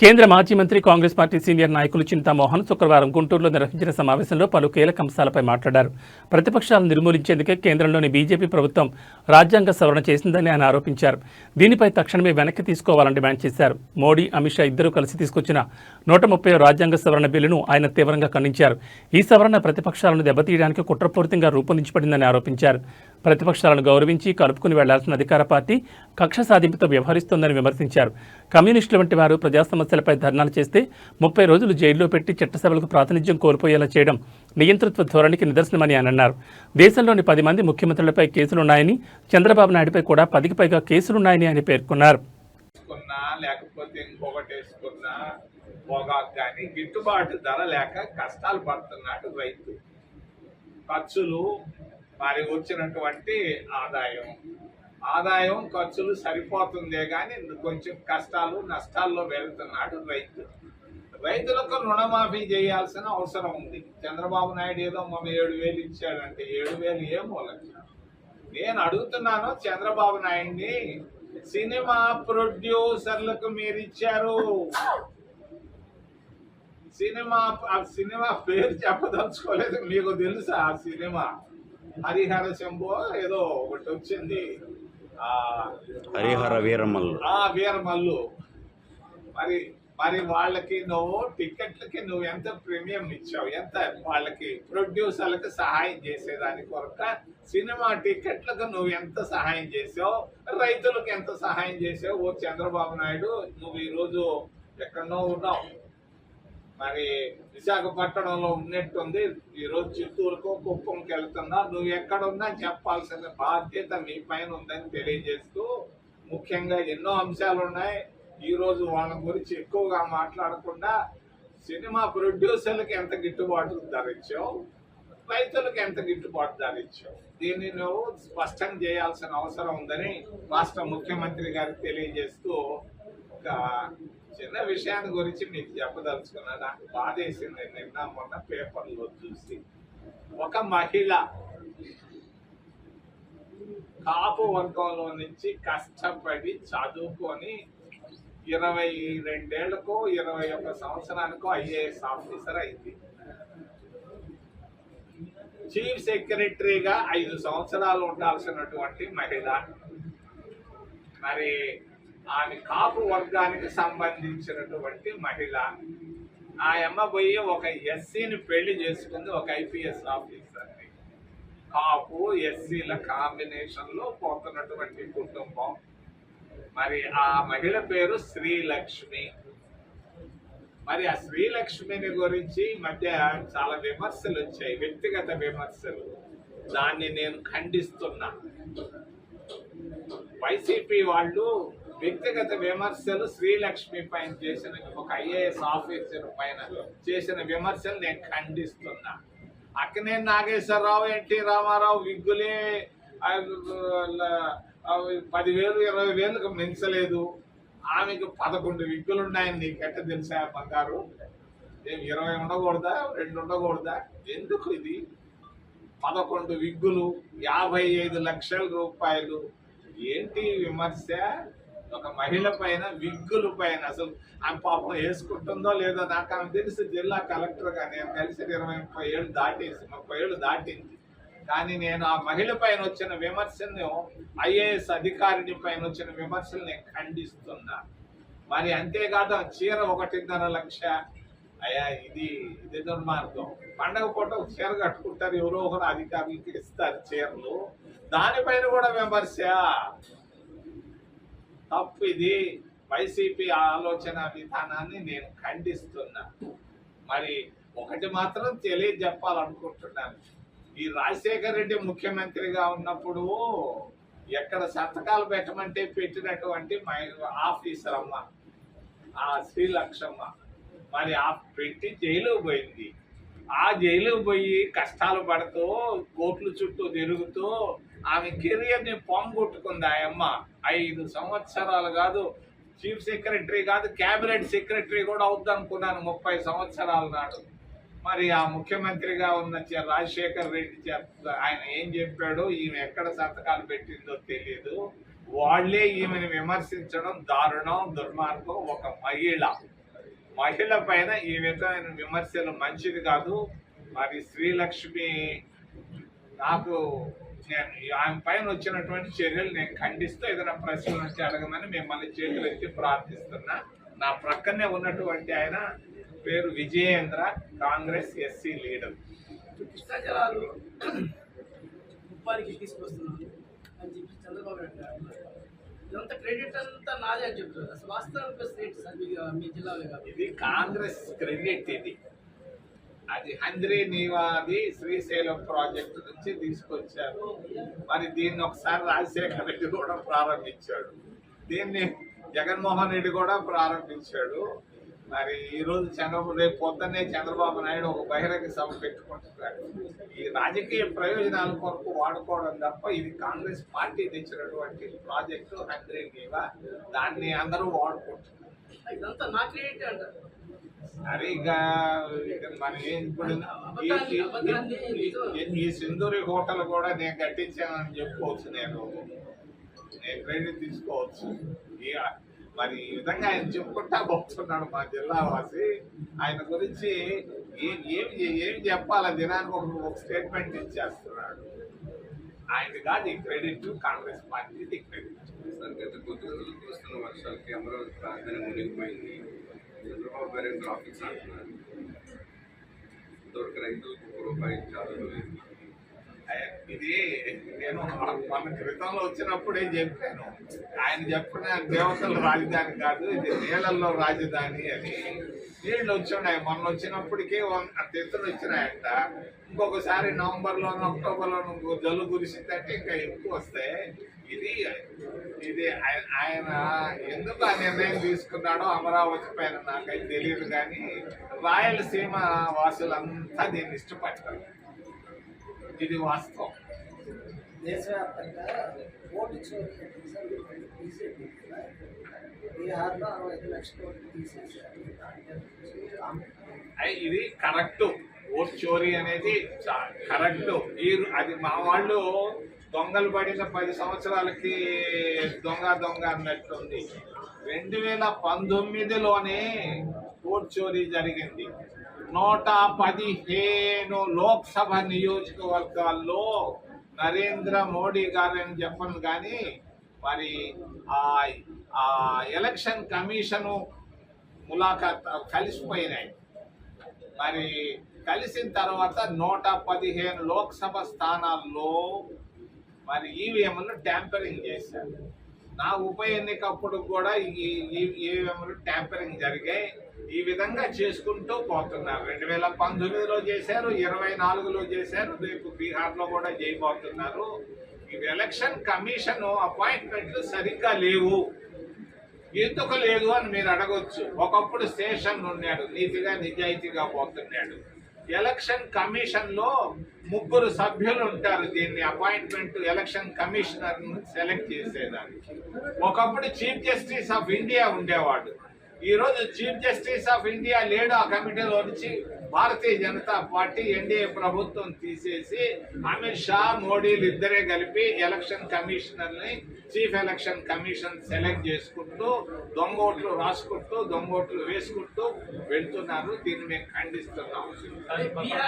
కేంద్ర మాజీ మంత్రి కాంగ్రెస్ పార్టీ సీనియర్ నాయకులు చింతామోహన్ శుక్రవారం గుంటూరులో నిర్వహించిన సమావేశంలో పలు కీలక అంశాలపై మాట్లాడారు. ప్రతిపక్షాలను నిర్మూలించేందుకే కేంద్రంలోని బీజేపీ ప్రభుత్వం రాజ్యాంగ సవరణ చేసిందని ఆయన ఆరోపించారు. దీనిపై తక్షణమే వెనక్కి తీసుకోవాలని డిమాండ్ చేశారు. మోడీ అమిత్ షా ఇద్దరూ కలిసి తీసుకొచ్చిన నూట ముప్పై రాజ్యాంగ సవరణ బిల్లును ఆయన తీవ్రంగా ఖండించారు. ఈ సవరణ ప్రతిపక్షాలను దెబ్బతీయడానికి కుట్రపూరితంగా రూపొందించబడిందని ఆరోపించారు. ప్రతిపక్షాలను గౌరవించి కలుపుకుని వెళ్ళాల్సిన అధికార పార్టీ కక్ష సాధింపుతో వ్యవహరిస్తోందని విమర్శించారు. కమ్యూనిస్టుల వంటి వారు ప్రజా సమస్యలపై ధర్నాలు చేస్తే ముప్పై రోజులు జైల్లో పెట్టి చట్టసభలకు ప్రాతినిధ్యం కోల్పోయేలా చేయడం నియంతృత్వ ధోరణికి నిదర్శనమని ఆయన అన్నారు. దేశంలోని పది మంది ముఖ్యమంత్రులపై కేసులున్నాయని చంద్రబాబు నాయుడుపై కూడా పదికి పైగా కేసులున్నాయని ఆయన పేర్కొన్నారు. లేకపోతే ఇంకొకటి వేసుకున్నా పొగాకు కానీ గిట్టుబాటు ధర లేక కష్టాలు పడుతున్నాడు రైతు. ఖర్చులు వారికి వచ్చినటువంటి ఆదాయం. ఆదాయం ఖర్చులు సరిపోతుందే కానీ కొంచెం కష్టాలు నష్టాల్లో వెళ్తున్నాడు రైతు. రైతులకు రుణమాఫీ చేయాల్సిన అవసరం ఉంది. చంద్రబాబు నాయుడు ఏదో మొన్న ఏడు వేలు ఇచ్చాడంటే ఏడు వేలు ఏ మూలకి? నేను అడుగుతున్నాను చంద్రబాబు నాయుడిని సినిమా ప్రొడ్యూసర్లకు మీరు ఇచ్చారు. సినిమా ఆ సినిమా పేరు చెప్పదలుచుకోలేదు మీకు తెలుసా ఆ సినిమా? హరిహర శంభో ఏదో ఒకటి వచ్చింది. హరిహర వీరమల్లు. ఆ వీరమల్లు. మరి మరి వాళ్ళకి నువ్వు టికెట్లకి నువ్వు ఎంత ప్రీమియం ఇచ్చావు? ఎంత వాళ్ళకి ప్రొడ్యూసర్లకు సహాయం చేసేదాని కొరక సినిమా టికెట్లకు నువ్వు ఎంత సహాయం చేసావు? రైతులకు ఎంత సహాయం చేసావు? ఓ చంద్రబాబు నాయుడు నువ్వు ఈరోజు ఎక్కడో ఉన్నావు. మరి విశాఖపట్నంలో ఉన్నట్టుంది. ఈరోజు చిత్తూరుకో కుప్పంకి వెళ్తున్నా. నువ్వు ఎక్కడున్నా చెప్పాల్సిన బాధ్యత మీ పైన ఉందని తెలియజేస్తూ ముఖ్యంగా ఎన్నో అంశాలు ఉన్నాయి. ఈరోజు వాళ్ళ గురించి ఎక్కువగా మాట్లాడకుండా సినిమా ప్రొడ్యూసర్లకు ఎంత గిట్టుబాటు ధర ఇచ్చావు రైతులకు ఎంత గిట్టుబాటు ధర ఇచ్చావు దీన్ని నువ్వు స్పష్టం చేయాల్సిన అవసరం ఉందని రాష్ట్ర ముఖ్యమంత్రి గారికి తెలియజేస్తూ ఒక చిన్న విషయాన్ని గురించి మీకు చెప్పదలుచుకున్నా నాకు బాధేసింది. నిన్న మొన్న పేపర్లో చూసి ఒక మహిళ కాపు వర్గంలో నుంచి కష్టపడి చదువుకొని ఇరవై రెండేళ్ళకో ఇరవై ఒక్క సంవత్సరానికో ఐఏఎస్ ఆఫీసర్ అయింది. చీఫ్ సెక్రటరీగా ఐదు సంవత్సరాలు ఉండాల్సినటువంటి మహిళ. మరి ఆమె కాపు వర్గానికి సంబంధించినటువంటి మహిళ. ఆ అమ్మ పోయి ఒక ఎస్సీని పెళ్ళి చేసుకుంది ఒక ఐపీఎస్ ఆఫీసర్ని. కాపు ఎస్సీల కాంబినేషన్లో పోతున్నటువంటి కుటుంబం. మరి ఆ మహిళ పేరు శ్రీలక్ష్మి. మరి ఆ శ్రీలక్ష్మిని గురించి ఈ మధ్య చాలా విమర్శలు వచ్చాయి వ్యక్తిగత విమర్శలు. దాన్ని నేను ఖండిస్తున్నా. వైసీపీ వాళ్ళు వ్యక్తిగత విమర్శలు శ్రీలక్ష్మి పైన చేసిన ఒక ఐఏఎస్ ఆఫీసర్ పైన చేసిన విమర్శలు నేను ఖండిస్తున్నా. అక్కనే నాగేశ్వరరావు ఎన్టీ రామారావు విగ్గులే పదివేలు ఇరవై వేలకు మించలేదు. ఆమెకు పదకొండు విగ్గులు ఉన్నాయని నీకెట్ట తెలుసా బంగారు? ఏం ఇరవై ఉండకూడదా రెండు ఉండకూడదా? ఎందుకు ఇది? పదకొండు విగ్గులు యాభై ఐదు లక్షల రూపాయలు. ఏంటి విమర్శ? ఒక మహిళ పైన విగ్గుల పైన అసలు ఆమె పాపం వేసుకుంటుందో లేదో నాకు ఆమె తెలిసి జిల్లా కలెక్టర్గా నేను కలిసి ఇరవై ముప్పై ఏళ్ళు దాటేసి ముప్పై ఏళ్ళు దాటింది. కానీ నేను ఆ మహిళ పైన వచ్చిన విమర్శను ఐఏఎస్ అధికారిని పైన వచ్చిన విమర్శలు నేను ఖండిస్తున్నా. మరి అంతేకాదు ఆ చీర ఒకటిన్నర లక్ష. అయ్యా ఇది ఇది దుర్మార్గం. పండగ పూట ఒక చీర కట్టుకుంటారు ఎవరో ఒకరు అధికారులకి ఇస్తారు చీరలు. దానిపైన కూడా విమర్శ. తప్పు ఇది వైసీపీ ఆలోచన విధానాన్ని నేను ఖండిస్తున్నా. మరి ఒకటి మాత్రం తెలియజెప్పాలనుకుంటున్నాను. ఈ రాజశేఖర రెడ్డి ముఖ్యమంత్రిగా ఉన్నప్పుడు ఎక్కడ సంతకాలు పెట్టమంటే పెట్టినటువంటి మై ఆఫీసర్ అమ్మ ఆ శ్రీలక్ష్మ మరి ఆ పెట్టి జైలుకు పోయింది. ఆ జైలుకు పోయి కష్టాలు పడుతూ కోట్లు చుట్టూ తిరుగుతూ ఆమె కెరియర్ని పొంగొట్టుకుంది ఆ అమ్మ. ఐదు సంవత్సరాలు కాదు చీఫ్ సెక్రటరీ కాదు క్యాబినెట్ సెక్రటరీ కూడా అవుద్దనుకున్నాను ముప్పై సంవత్సరాల నాడు. మరి ఆ ముఖ్యమంత్రిగా ఉన్న రాజశేఖర్ రెడ్డి ఆయన ఏం చెప్పాడో? ఈమె ఎక్కడ సంతకాలు పెట్టిందో తెలియదు వాళ్ళే ఈమెను విమర్శించడం దారుణం దుర్మార్గం. ఒక మహిళ. మహిళ పైన ఈ విధమైన విమర్శలు మంచిది కాదు. మరి శ్రీలక్ష్మి నాకు నేను ఆమె పైన వచ్చినటువంటి చర్యలు నేను ఖండిస్తూ ఏదైనా ప్రశ్నలు వచ్చి అడగమని మిమ్మల్ని చేతులు ఎత్తి ప్రార్థిస్తున్నా. నా ప్రక్కనే ఉన్నటువంటి ఆయన పేరు Vijayendra Congress SC leader. Krishna జలాలు తీసుకొస్తున్నాను అని చెప్పి చంద్రబాబు నాయుడు. ఇదంతా క్రెడిట్ అంతా నాదే అని చెప్తారు అసలు వాస్తవానికి వస్తే ఏంటి సార్ మీ మీ జిల్లాలో కాబట్టి ఇది కాంగ్రెస్ క్రెడిట్ ఇది. అది హంద్రీ నీవాది శ్రీశైలం ప్రాజెక్టు నుంచి తీసుకొచ్చారు. మరి దీన్ని ఒకసారి రాజశేఖర రెడ్డి కూడా ప్రారంభించాడు. దీన్ని జగన్మోహన్ రెడ్డి కూడా ప్రారంభించాడు. మరి ఈరోజు చంద్రబాబు రేపు పొద్దున్నే చంద్రబాబు నాయుడు ఒక బహిరంగ సభ పెట్టుకుంటున్నాడు. ఈ రాజకీయ ప్రయోజనాల కొరకు వాడుకోవడం తప్ప ఇది కాంగ్రెస్ పార్టీ తెచ్చినటువంటి ప్రాజెక్టు హంద్రీ నీవా. దాన్ని అందరూ వాడుకుంటున్నారు. ఇదంతా నా క్రెడిట్ అంటారు. అరే ఇక మన ఏం ఇప్పుడు? ఈ- సింధూరి హోటల్ కూడా నేను కట్టించానని చెప్పుకోవచ్చు నేను. నేను క్రెడిట్ తీసుకోవచ్చు. మరి ఈ విధంగా ఆయన చెప్పుకుంటా పోతున్నాడు మా జిల్లా వాసి. ఆయన గురించి ఏం ఏమి ఏమి చెప్పాలి? దినానికి ఒక ఒక స్టేట్మెంట్ ఇచ్చేస్తున్నాడు. ఆయన కాదు ఈ క్రెడిట్ కాంగ్రెస్ పార్టీది క్రెడిట్ సార్ గత కొద్ది రోజులు వస్తున్న వర్షాలకి అమరావతి రాజధాని మునిగిపోయింది. చంద్రబాబు గారు గ్రాఫిక్స్ అంటున్నారు ఇంతవరకు రైతులకు ఒక రూపాయి చాలా లేదు ఆయన- ఇది నేను మన క్రితంలో వచ్చినప్పుడే చెప్పాను? ఆయన చెప్పిన దేవతల రాజధాని కాదు ఇది నీళ్ళల్లో రాజధాని అని. నీళ్ళు వచ్చినాయి. మొన్న వచ్చినప్పటికే వంద తెత్తులు వచ్చినాయంట. ఇంకొకసారి నవంబర్లోను అక్టోబర్లోను ఇంకో జల్లు కురిసిందంటే ఇంకా ఎక్కువ వస్తాయి ఇది ఇది ఆయ- ఆయన ఎందుకు ఆ నిర్ణయం తీసుకున్నాడో అమరావతి పైన నాకైతే తెలియదు కానీ రాయలసీమ వాసులంతా దీన్ని ఇష్టపడతారు. ఇది వాస్తవం. దేశవ్యాప్తంగా ఓటు బీజేపీ బీహార్లో అరవై ఐదు లక్షల ఓట్లు ఇది కరెక్ట్. ఓట్ చోరీ అనేది కరెక్ట్. ఈ అది మా వాళ్ళు దొంగలు పడిన పది సంవత్సరాలకి దొంగ దొంగ అన్నట్టుంది రెండు వేల పంతొమ్మిదిలోనే ఓట్ చోరీ జరిగింది. నూట పదిహేను లోక్సభ నియోజకవర్గాల్లో నరేంద్ర మోడీ గారని చెప్పను కానీ మరి ఆ ఆ ఎలక్షన్ కమిషను ములాఖాత్ కలిసిపోయినాయి. మరి కలిసిన తర్వాత నూట పదిహేను లోక్సభ స్థానాల్లో మరి ఈవీఎంలు ట్యాంపరింగ్ చేశారు. నా ఉప ఎన్నికప్పుడు కూడా ఈ ఈవీఎంలు ట్యాంపరింగ్ జరిగాయి ఈ విధంగా చేసుకుంటూ పోతున్నారు. రెండు వేల పంతొమ్మిదిలో చేశారు ఇరవై నాలుగులో చేశారు రేపు బీహార్లో కూడా చేయబోతున్నారు. ఇది ఎలక్షన్ కమిషన్ అపాయింట్మెంట్లు సరిగ్గా లేవు. ఎందుకు లేదు అని మీరు అడగొచ్చు. ఒకప్పుడు స్టేషన్ ఉన్నాడు నీతిగా నిజాయితీగా పోతున్నాడు. ఎలక్షన్ కమిషన్లో ముగ్గురు సభ్యులు ఉంటారు దీన్ని అపాయింట్మెంట్ ఎలక్షన్ కమిషనర్ సెలెక్ట్ చేసేదానికి. ఒకప్పుడు చీఫ్ జస్టిస్ ఆఫ్ ఇండియా ఉండేవాడు. ఈరోజు చీఫ్ జస్టిస్ ఆఫ్ ఇండియా లేడు ఆ కమిటీలో నుంచి భారతీయ జనతా పార్టీ ఎన్డీఏ ప్రభుత్వం తీసేసి అమిత్ షా మోడీలు ఇద్దరే కలిపి ఎలక్షన్ కమిషనర్ని చీఫ్ ఎలక్షన్ కమిషన్ సెలెక్ట్ చేసుకుంటూ దొంగ ఓట్లు రాసుకుంటూ దొంగ ఓట్లు వేసుకుంటూ వెళ్తున్నారు. దీన్ని మేము ఖండిస్తున్నాం.